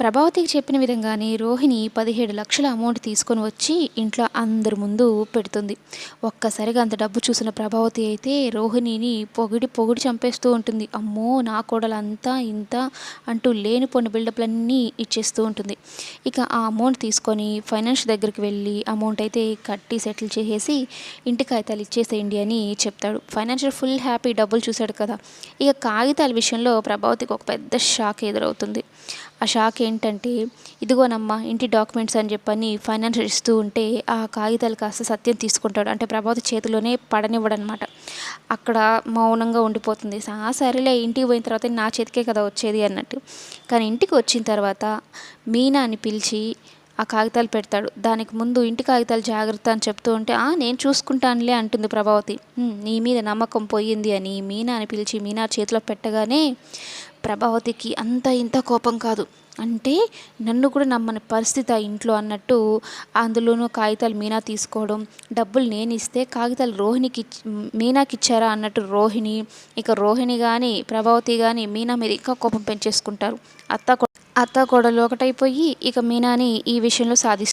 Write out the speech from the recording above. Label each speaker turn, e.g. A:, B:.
A: ప్రభావతికి చెప్పిన విధంగానే రోహిణి పదిహేడు లక్షల అమౌంట్ తీసుకొని వచ్చి ఇంట్లో అందరి ముందు పెడుతుంది. ఒక్కసారిగా అంత డబ్బు చూసిన ప్రభావతి అయితే రోహిణిని పొగిడి పొగిడి చంపేస్తూ ఉంటుంది. అమ్మో నా కోడలు అంతా ఇంత అంటూ లేని పొన్న బిల్డప్లన్నీ ఇచ్చేస్తూ ఉంటుంది. ఇక ఆ అమౌంట్ తీసుకొని ఫైనాన్స్ దగ్గరికి వెళ్ళి అమౌంట్ అయితే కట్టి సెటిల్ చేసేసి ఇంటి కాగితాలు ఇచ్చేసేయండి అని చెప్తాడు. ఫైనాన్షియల్ ఫుల్ హ్యాపీ డబ్బులు చూశాడు కదా. ఇక కాగితాల విషయంలో ప్రభావతికి ఒక పెద్ద షాక్ ఎదురవుతుంది. ఆ షాక్ ఏంటంటే ఇదిగోనమ్మా ఇంటి డాక్యుమెంట్స్ అని చెప్పని ఫైనాన్స్ ఇస్తూ ఉంటే ఆ కాగితాలు కాస్త సత్యం తీసుకుంటాడు. అంటే ప్రభావతి చేతిలోనే పడనివ్వడనమాట. అక్కడ మౌనంగా ఉండిపోతుంది. ఆ సరేలే ఇంటికి పోయిన తర్వాత నా చేతికే కదా వచ్చేది అన్నట్టు. కానీ ఇంటికి వచ్చిన తర్వాత మీనా అని పిలిచి ఆ కాగితాలు పెడతాడు. దానికి ముందు ఇంటి కాగితాలు జాగ్రత్త అని చెప్తూ ఉంటే "ఆ, నేను చూసుకుంటానులే అంటుంది ప్రభావతి. నీ మీద నమ్మకం పోయింది అని మీనా అని పిలిచి మీనా చేతిలో పెట్టగానే ప్రభావతికి అంత ఇంత కోపం కాదు. అంటే నన్ను కూడా నమ్మని పరిస్థితి ఆ ఇంట్లో అన్నట్టు అందులోనూ కాగితాలు మీనా తీసుకోవడం డబ్బులు నేను ఇస్తే కాగితాలు రోహిణికి మీనాకి ఇచ్చారా అన్నట్టు రోహిణి ఇక రోహిణి కానీ ప్రభావతి కానీ మీనా మీద ఇంకా కోపం పెంచేసుకుంటారు. అత్త అత్త కోడలు ఒకటైపోయి ఇక మీనాని ఈ విషయంలో సాధిస్తారు